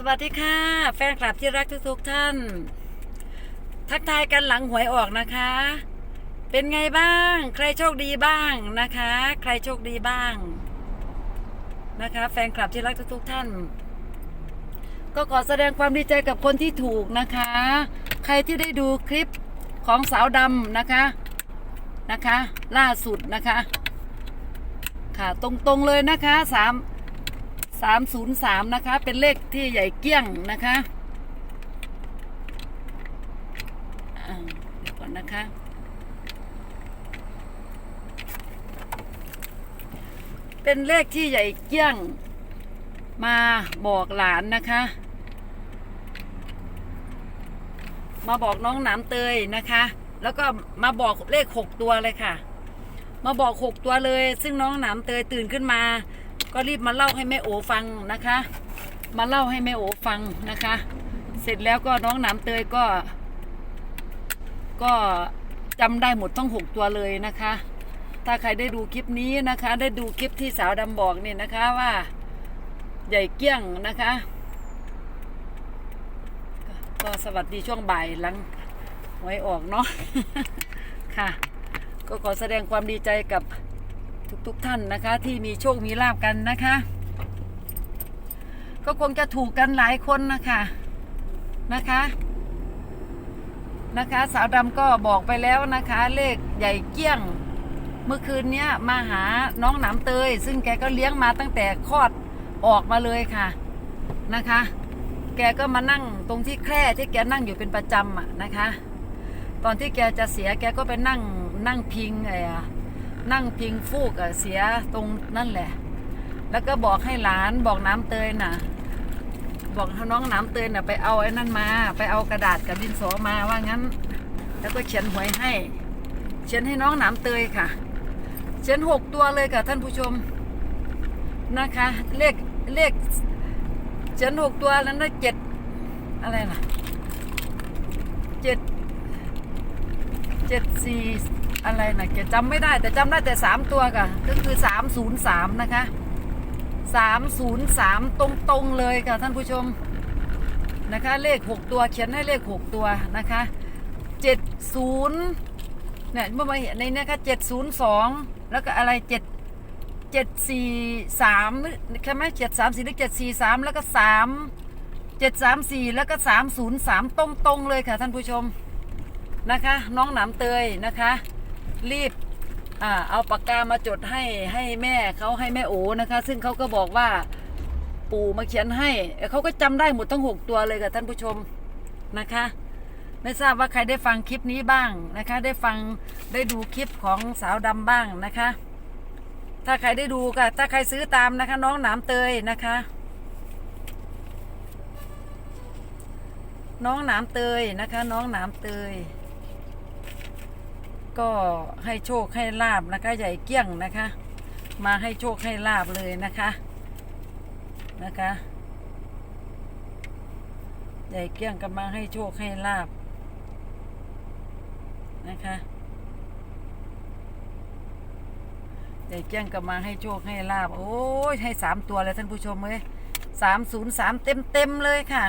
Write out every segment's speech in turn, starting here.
สวัสดีค่ะ แฟนคลับที่รักทุกๆท่าน ทักทายกันหลังหวยออกนะคะ เป็นไงบ้าง ใครโชคดีบ้างนะคะ ใครโชคดีบ้างนะคะ แฟนคลับที่รักทุกๆท่าน ก็ขอแสดงความดีใจกับคนที่ถูกนะคะ ใครที่ได้ดูคลิปของสาวดำนะคะนะคะ ล่าสุดนะคะ ค่ะตรงๆเลยนะคะสาม สามศูนย์สามนะคะ เป็นเลขที่ใหญ่เกี้ยงนะคะเดี๋ยวก่อนนะคะ เป็นเลขที่ใหญ่เกี้ยง มาบอกหลานนะคะ มาบอกน้องหนามเตยนะคะ แล้วก็มาบอกเลขหกตัวเลยค่ะ มาบอกหกตัวเลย ซึ่งน้องหนามเตยตื่นขึ้นมา ก็รีบมาเล่าให้แม่โอฟังนะคะ มาเล่าให้แม่โอฟังนะคะ เสร็จแล้วก็น้องหนามเตยก็ ก็จำได้หมดทั้งหกตัวเลยนะคะ ถ้าใครได้ดูคลิปนี้นะคะ ได้ดูคลิปที่สาวดำบอกเนี่ยนะคะว่าใหญ่เกี้ยงนะคะ ก็สวัสดีช่วงบ่ายหลังหวยออกเนาะค่ะ ก็ขอแสดงความดีใจกับ ทุกๆทท่านนะคะ ที่มีโชคมีลาบกันนะคะ ก็คงจะถูกกันหลายคนนะคะนะคะนะคะ สาวดำก็บอกไปแล้วนะคะ เลขใหญ่เกี้ยง เมื่อคืนเนี้ยมาหาน้องหนามเตย ซึ่งแกก็เลี้ยงมาตั้งแต่คลอดออกมาเลยค่ะนะคะ แกก็มานั่งตรงที่แคร่ที่แกนั่งอยู่เป็นประจำอะนะคะ ตอนที่แกจะเสียแกก็ไปนั่งนั่งพิงไอ้ นั่งพิงฟูกเสียตรงนั่นแหละ แล้วก็บอกให้หลานบอกน้ำเตยน่ะ บอกน้องน้ำเตยน่ะไปเอาไอ้นั่นมา ไปเอากระดาษกับดินสอมาว่างั้น แล้วก็เขียนหวยให้ เขียนให้น้องน้ำเตยค่ะ เขียนหกตัวเลยค่ะท่านผู้ชมนะคะ เลขเลขเขียนหกตัวแล้วนะเจ็ดอะไรล่ะเจ็ดเจ็ดสี่ อะไรนะแกจำไม่ได้แต่จำได้แต่สามตัวค่ะ ก็คือสามศูนย์สามนะคะสามศูนย์สามตรงๆเลยค่ะท่านผู้ชมนะคะ เลขหกตัวเขียนให้เลขหกตัวนะคะเจ็ดศูนย์เนี่ยเมื่อมาเห็นในนี้ค่ะเจ็ดศูนย์สองแล้วก็อะไรเจ็ดเจ็ดสี่สามใช่ไหมเจ็ดสามสี่หรือเจ็ดสี่สามแล้วก็สามเจ็ดสามสี่แล้วก็สามศูนย์สามตรงๆเลยค่ะท่านผู้ชมนะคะ น้องหนามเตยนะคะ รีบอ่าเอาปากกามาจดให้ให้แม่เขาให้แม่โอนะคะ ซึ่งเขาก็บอกว่าปู่มาเขียนให้เขาก็จำได้หมดทั้งหกตัวเลยค่ะท่านผู้ชมนะคะ ไม่ทราบว่าใครได้ฟังคลิปนี้บ้างนะคะ ได้ฟังได้ดูคลิปของสาวดำบ้างนะคะ ถ้าใครได้ดูก็ถ้าใครซื้อตามนะคะ น้องหนามเตยนะคะ น้องหนามเตยนะคะ น้องหนามเตย ก็ให้โชคให้ลาบนะคะ ใหญ่เกี้ยงนะคะ มาให้โชคให้ลาบเลยนะคะนะคะ ใหญ่เกี้ยงก็มาให้โชคให้ลาบนะคะใหญ่เกี้ยงก็มาให้โชคให้ลาบโอ้ยให้สามตัวเลยท่านผู้ชมเลยสามศูนย์สามเต็มเต็มเลยค่ะ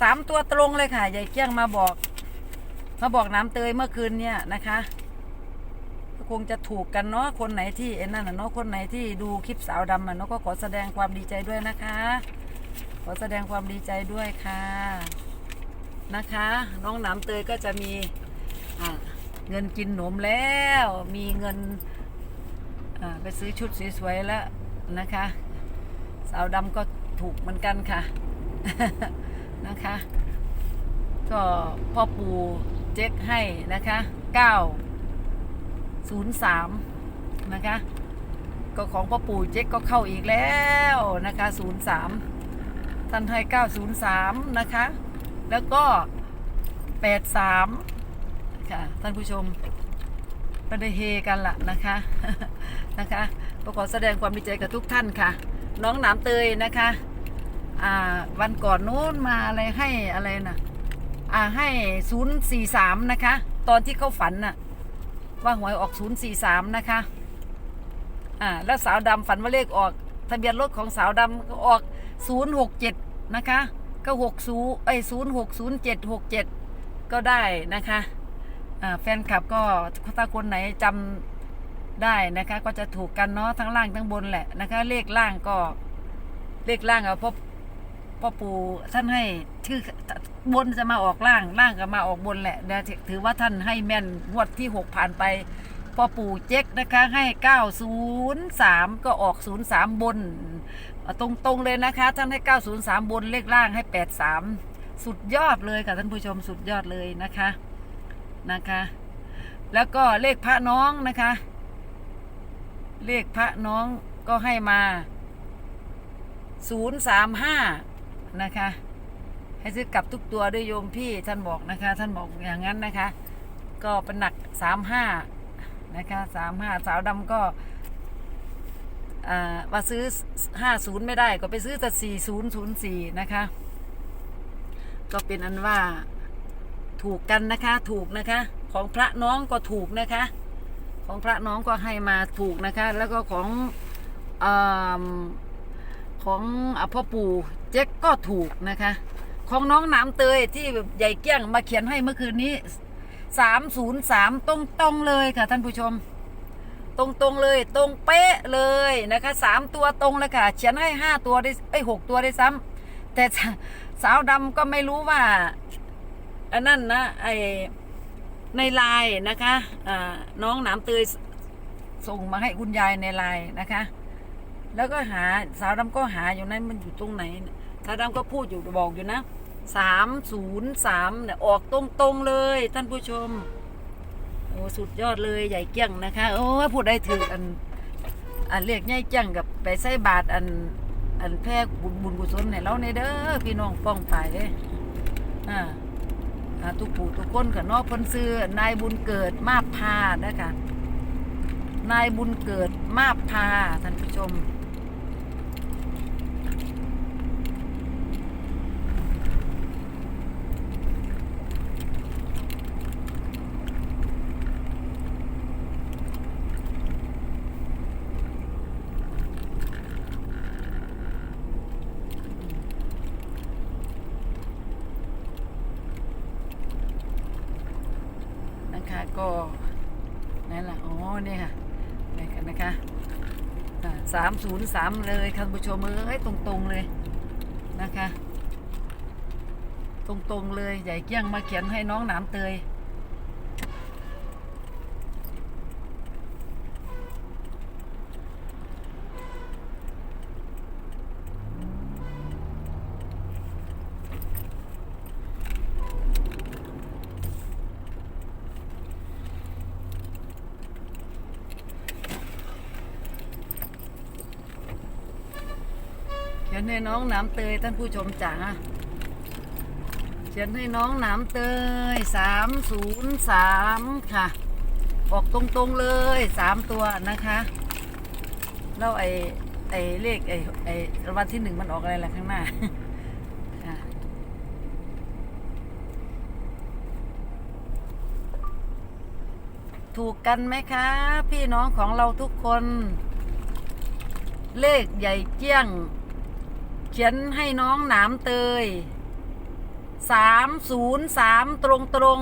สามตัวตรงเลยค่ะ ใหญ่เกี้ยงมาบอก มาบอกน้ำเตยเมื่อคืนเนี่ยนะคะก็คงจะถูกกันเนาะคนไหนที่เอ็นนั่นน่ะเนาะคนไหนที่ดูคลิปสาวดำอะเนาะก็ขอแสดงความดีใจด้วยนะคะ ขอแสดงความดีใจด้วยค่ะนะคะ น้องน้ำเตยก็จะมีเงินกินหนมแล้ว มีเงินไปซื้อชุดสวยๆแล้วนะคะ สาวดำก็ถูกเหมือนกันค่ะนะคะ ก็พ่อปู่ เจ๊กให้นะคะ903นะคะ ก็ของพ่อปู่เจ๊กก็เข้าอีกแล้วนะคะ03ท่านให้903นะคะ แล้วก็83ค่ะท่านผู้ชมก็ได้เฮกันละนะคะนะคะก็ขอแสดงความดีใจกับทุกท่านค่ะ น้องหนามเตยนะคะ อ่าวันก่อนนู้นมาอะไรให้อะไรนะ อ่าให้ศูนย์สี่สามนะคะ ตอนที่เขาฝันน่ะ ว่าหวยออกศูนย์สี่สามนะคะ อ่า แล้วสาวดำฝันว่าเลขออก ทะเบียนรถของสาวดำก็ออกศูนย์หกเจ็ดนะคะ ก็หกศูนย์ไอศูนย์หกศูนย์เจ็ดหกเจ็ดก็ได้นะคะ อ่า แฟนคลับก็ถ้าคนไหนจำได้นะคะ ก็จะถูกกันเนาะทั้งล่างทั้งบนแหละนะคะ เลขล่างก็เลขล่างเอาพ่อ พ่อปู่ท่านให้ชื่อบนจะมาออกล่างล่างก็มาออกบนแหละเดี๋ยถือว่าท่านให้แม่นงวดที่หกผ่านไปพ่อปู่เจ๊กนะคะให้903ก็ออก03บนเอาตรงๆเลยนะคะท่านให้903บนเลขล่างให้83สุดยอดเลยค่ะท่านผู้ชมสุดยอดเลยนะคะนะคะ แล้วก็เลขพระน้องนะคะ เลขพระน้องก็ให้มา035น นะคะ ให้ซื้อกลับทุกตัวด้วยโยมพี่ท่านบอกนะคะ ท่านบอกอย่างนั้นนะคะ ก็เป็นหนัก35นะคะสามห้าสาวดำก็อ่ามาซื้อห้าศูนย์ไม่ได้ก็ไปซื้อแต่สี่ศูนย์ศูนย์สี่นะคะ ก็เป็นอันว่าถูกกันนะคะถูกนะคะ ของพระน้องก็ถูกนะคะ ของพระน้องก็ให้มาถูกนะคะ แล้วก็ของอา ของอพ่อปู่เจ๊กก็ถูกนะคะ ของน้องน้ำเตยที่ใหญ่เกี้ยงมาเขียนให้เมื่อคืนนี้สามศูนย์สามตรงตรงเลยค่ะท่านผู้ชม ตรงตรงเลย ตรงเป๊ะเลยนะคะสามตัวตรงเลยค่ะเขียนให้ห้าตัวได้ไอหกตัวได้ซ้ำแต่สาวดำก็ไม่รู้ว่าอันนั้นนะไอในไลน์นะคะน้องหนามเตยส่งมาให้คุณยายในไลน์นะคะ แล้วก็หาสาวดำก็หาอยู่นั้นมันอยู่ตรงไหนสาวดำก็พูดอยู่บอกอยู่นะสามศูนย์สามเนี่ยออกตรงๆเลย ท่านผู้ชมโอ้สุดยอดเลยใหญ่เกี้ยงนะคะ โอ้พูดได้ถืออันอันเรียกใหญ่เกี้ยงกับไปใส่บาทอันอันแพ้บุญบุญกุศลให้เราในเด้อพี่น้องป้องไปเด้อ่าทุกผู้ทุกคนกับนอกเพิ่นซื้อนายบุญเกิดมาพานะคะ นายบุญเกิดมาบพาท่านผู้ชม นะคะก็นั่นแหละอ๋อเนี่ยค่ะ นะคะสามศูนย์สามเลยท่านผู้ชมเอ้ยตรงๆเลยนะคะ ตรงๆเลยใหญ่เกี้ยงมาเขียนให้น้องหนามเตย ให้น้องหน้ำเตยท่านผู้ชมจ๋าเขียนให้น้องหน้ำเตยสามศูนย์สามค่ะ ออกตรงๆเลยสามตัวนะคะแล้วไอ้ไอ้เลขไอ้ไอ้รางวัลที่หนึ่งมันออกอะไรล่ะข้างหน้าค่ะถูกกันไหมคะ พี่น้องของเราทุกคน เลขใหญ่เกี้ยงเขียนให้น้องหนามเตยสามศูนย์สามตรงตรง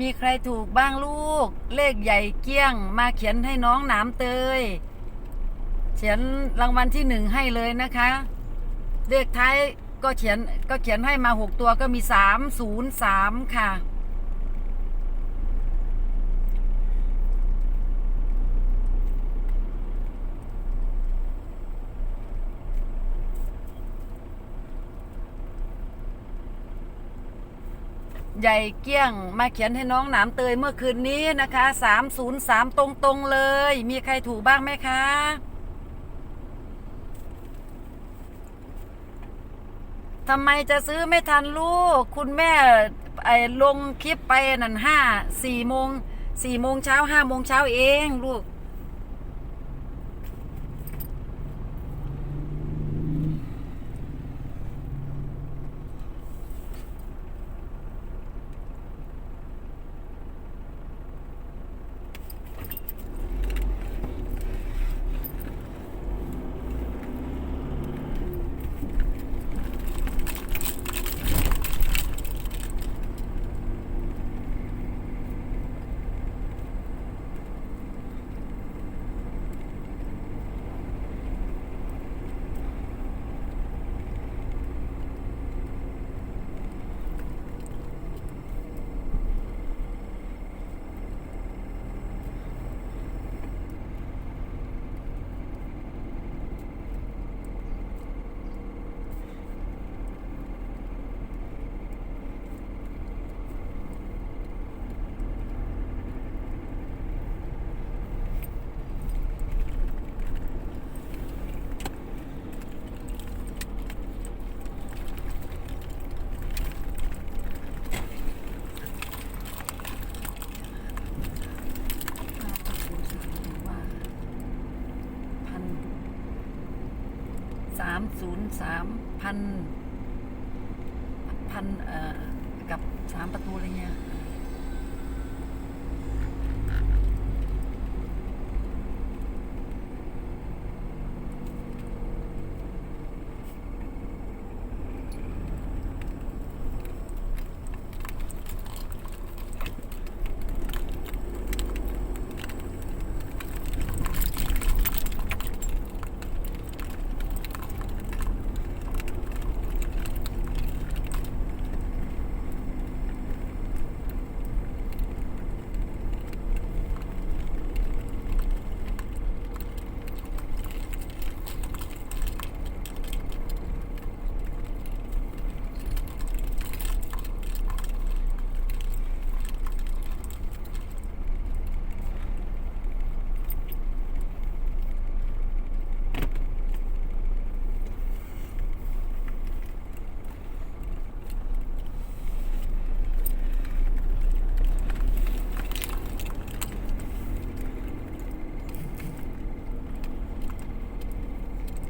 มีใครถูกบ้างลูก เลขใหญ่เกี้ยง มาเขียนให้น้องหนามเตย เขียนรางวัลที่หนึ่งให้เลยนะคะ เลขท้ายก็เขียนก็เขียนให้มาหกตัวก็มีสามศูนย์สามค่ะ ใหญ่เกี้ยงมาเขียนให้น้องหนามเตยเมื่อคืนนี้นะคะสามศูนย์สามตรงๆเลย มีใครถูกบ้างไหมคะทำไมจะซื้อไม่ทันลูก คุณแม่ไอ้ลงคลิปไปนั่นห้าสี่โมงสี่โมงเช้าห้าโมงเช้าเองลูก ว่าพัน สามศูนย์สามพันพันเอ่อกับสามประตูอะไรเงี้ย